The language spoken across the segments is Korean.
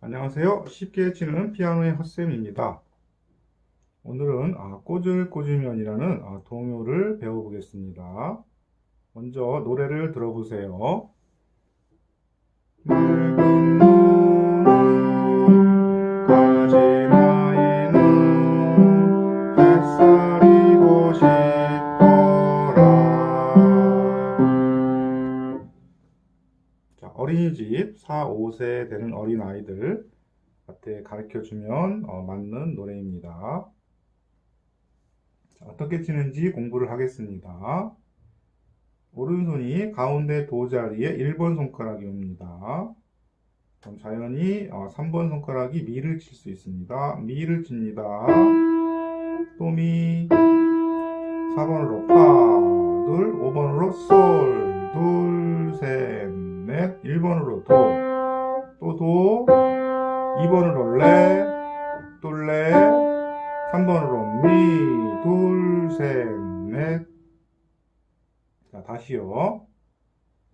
안녕하세요. 쉽게 치는 피아노의 헛쌤입니다. 오늘은 아, 꼬질꼬질면이라는 아, 동요를 배워보겠습니다. 먼저 노래를 들어보세요. 맑 어린이집 4, 5세 되는 어린아이들 한테 가르쳐주면 어, 맞는 노래입니다. 자, 어떻게 치는지 공부를 하겠습니다. 오른손이 가운데 도 자리에 1번 손가락이 옵니다. 그럼 자연히 어, 3번 손가락이 미를 칠 수 있습니다. 미를 칩니다. 또 미, 4번으로 파, 둘, 5번으로 솔, 둘, 셋, 넷, 1번으로 도, 또 도, 2번으로 레, 또 레, 3번으로 미, 둘, 셋, 넷. 자, 다시요.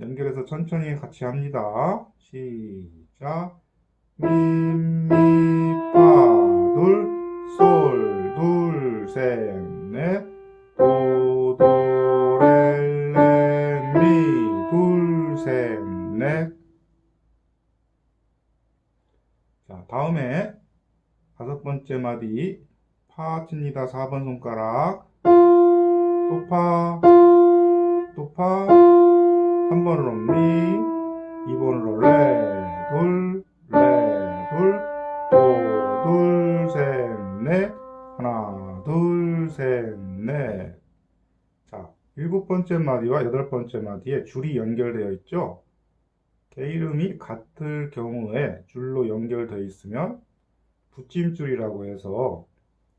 연결해서 천천히 같이 합니다. 시작. 미, 미, 파, 둘, 솔, 둘, 셋, 넷. 다음에 다섯 번째 마디. 파 칩니다. 4번 손가락. 또 파, 또 파, 3번으로 미, 2번으로 레, 둘, 레, 둘, 도, 둘, 셋, 넷, 하나, 둘, 셋, 넷. 자, 일곱 번째 마디와 여덟 번째 마디에 줄이 연결되어 있죠? 개 이름이 같을 경우에 줄로 연결되어 있으면 붙임줄이라고 해서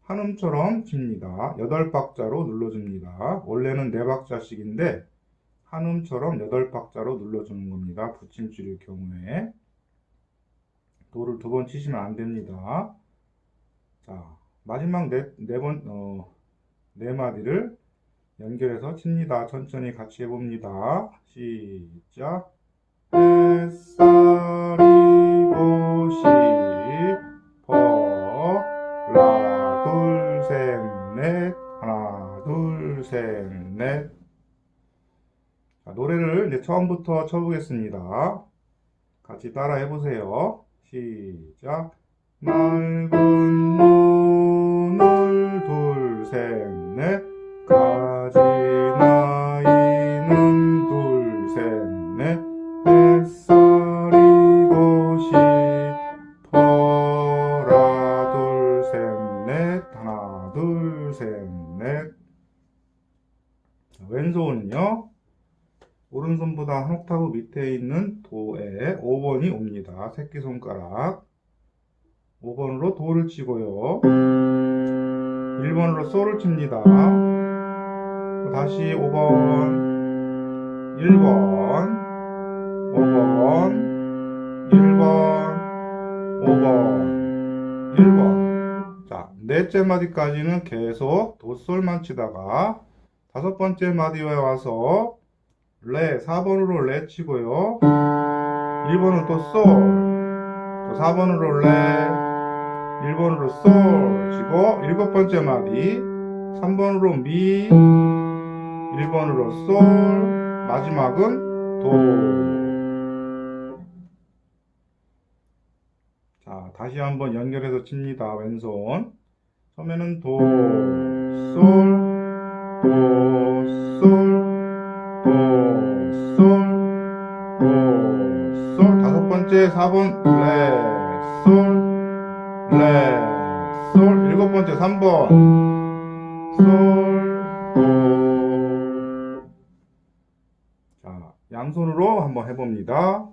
한음처럼 칩니다. 여덟 박자로 눌러줍니다. 원래는 네 박자씩인데 한음처럼 여덟 박자로 눌러주는 겁니다. 붙임줄일 경우에 도를 두 번 치시면 안 됩니다. 자, 마지막 네, 네 번, 어, 네 마디를 연결해서 칩니다. 천천히 같이 해봅니다. 시작. 햇살이고 싶어 라둘 셋 넷 하나 둘 셋넷 자, 노래를 이제 처음부터 쳐보겠습니다. 같이 따라 해보세요. 시작. 맑은 눈을 둘 셋 넷 가진 넷 하나 둘 셋 넷. 왼손은요? 오른손보다 한 옥타브 밑에 있는 도에 5번이 옵니다. 새끼손가락. 5번으로 도를 치고요. 1번으로 솔을 칩니다. 또 다시 5번. 1번. 5번, 1번, 5번, 1번. 자, 넷째 마디까지는 계속 도솔만 치다가 다섯 번째 마디에 와서 레, 4번으로 레 치고요. 1번은 또 솔, 또 4번으로 레, 1번으로 솔 치고 일곱 번째 마디 3번으로 미, 1번으로 솔, 마지막은 도. 자, 다시 한번 연결해서 칩니다. 왼손. 처음에는 도, 솔, 도, 솔, 도, 솔, 도, 솔. 다섯 번째 4번 레, 솔, 레, 솔. 일곱 번째 3번 솔, 도. 자, 양손으로 한번 해봅니다.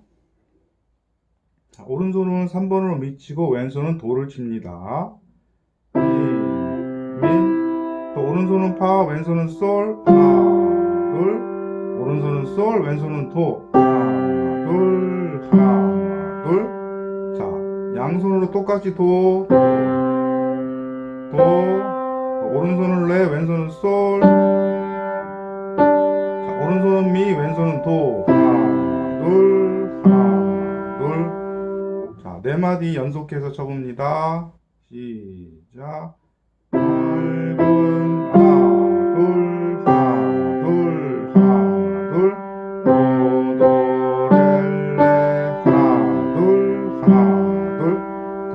자, 오른손은 3번으로 미치고 왼손은 도를 칩니다. 오른손은 파, 왼손은 솔. 하나, 둘. 오른손은 솔, 왼손은 도. 하나, 둘, 하나, 둘. 자, 양손으로 똑같이 도, 도. 오른손은 레, 왼손은 솔. 자, 오른손은 미, 왼손은 도. 하나, 둘, 하나, 둘. 자, 자, 네 마디 연속해서 쳐봅니다. 시작. 맑은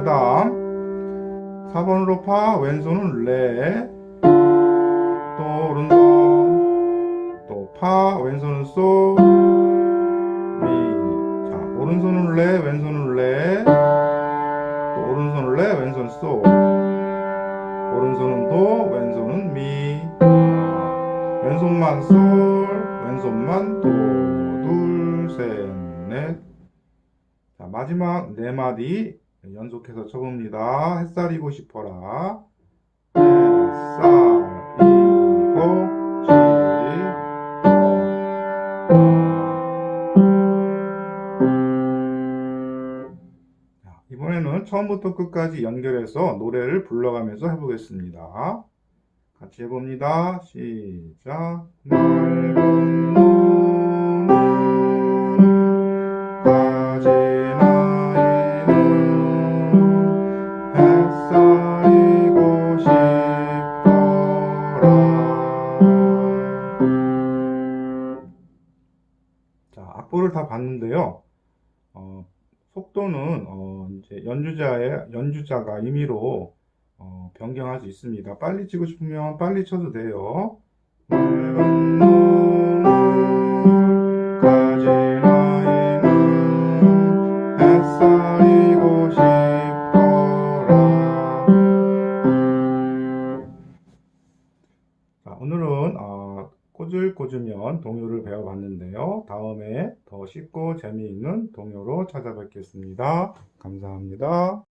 다음 4번으로 파, 왼손은 레. 또 오른손. 또 파, 왼손은 소. 미. 자, 오른손은 레, 왼손은 레. 또 오른손은 레, 왼손 소. 오른손은 도, 왼손은 미. 왼손만 솔, 왼손만 도. 둘, 셋, 넷. 자, 마지막 네 마디 연속해서 쳐봅니다. 햇살이고 싶어라. 햇살이고 싶어. 자, 이번에는 처음부터 끝까지 연결해서 노래를 불러가면서 해보겠습니다. 같이 해봅니다. 시작. 맑 자, 악보를 다 봤는데요. 어, 속도는 어, 이제 연주자의 연주자가 임의로 어, 변경할 수 있습니다. 빨리 치고 싶으면 빨리 쳐도 돼요. 동요를 배워봤는데요. 다음에 더 쉽고 재미있는 동요로 찾아뵙겠습니다. 감사합니다.